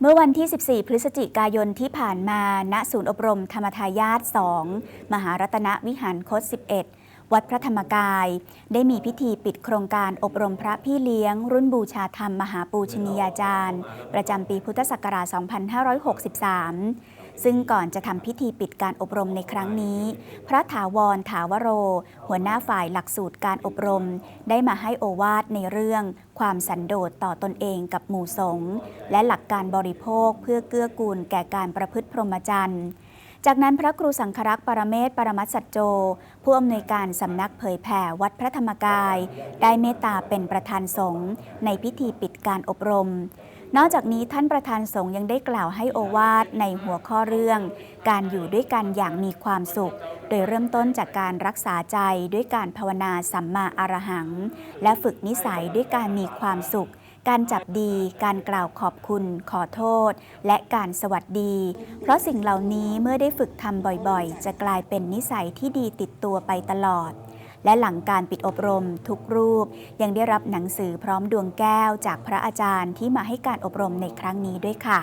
เมื่อวันที่ 14 พฤศจิกายนที่ผ่านมา ณ ศูนย์อบรมธรรมทายาท 2 มหารัตนวิหารคต 11 วัดพระธรรมกาย ได้มีพิธีปิดโครงการอบรมพระพี่เลี้ยง รุ่นบูชาธรรมมหาปูชนียาจารย์ ประจำปีพุทธศักราช 2563ซึ่งก่อนจะทำพิธีปิดการอบรมในครั้งนี้ พระถาวรถาวโร หัวหน้าฝ่ายหลักสูตรการอบรม ได้มาให้โอวาทในเรื่อง ความสันโดษต่อตนเองกับหมู่สงฆ์และหลักการบริโภคเพื่อเกื้อกูลแก่การประพฤติพรหมจรรย์ จากนั้นพระครูสังครักษ์ปรเมศปรมัตสัจโจ ผู้อำนวยการสำนักเผยแผ่วัดพระธรรมกาย ได้เมตตาเป็นประธานสงฆ์ในพิธีปิดการอบรม นอกจากนี้ท่านประธานสงฆ์ยังได้กล่าวให้โอวาทในหัวข้อเรื่อง การอยู่ด้วยกันอย่างมีความสุข โดยเริ่มต้นจากการรักษาใจด้วยการภาวนาสัมมาอรหัง และฝึกนิสัยด้วยการมีความสุข การจับดี การกล่าวขอบคุณ ขอโทษ และการสวัสดี เพราะสิ่งเหล่านี้เมื่อได้ฝึกทำบ่อยๆ จะกลายเป็นนิสัยที่ดีติดตัวไปตลอด และหลังการปิดอบรม ทุกรูป ยังได้รับหนังสือพร้อมดวงแก้วจากพระอาจารย์ที่มาให้การอบรมในครั้งนี้ด้วยค่ะ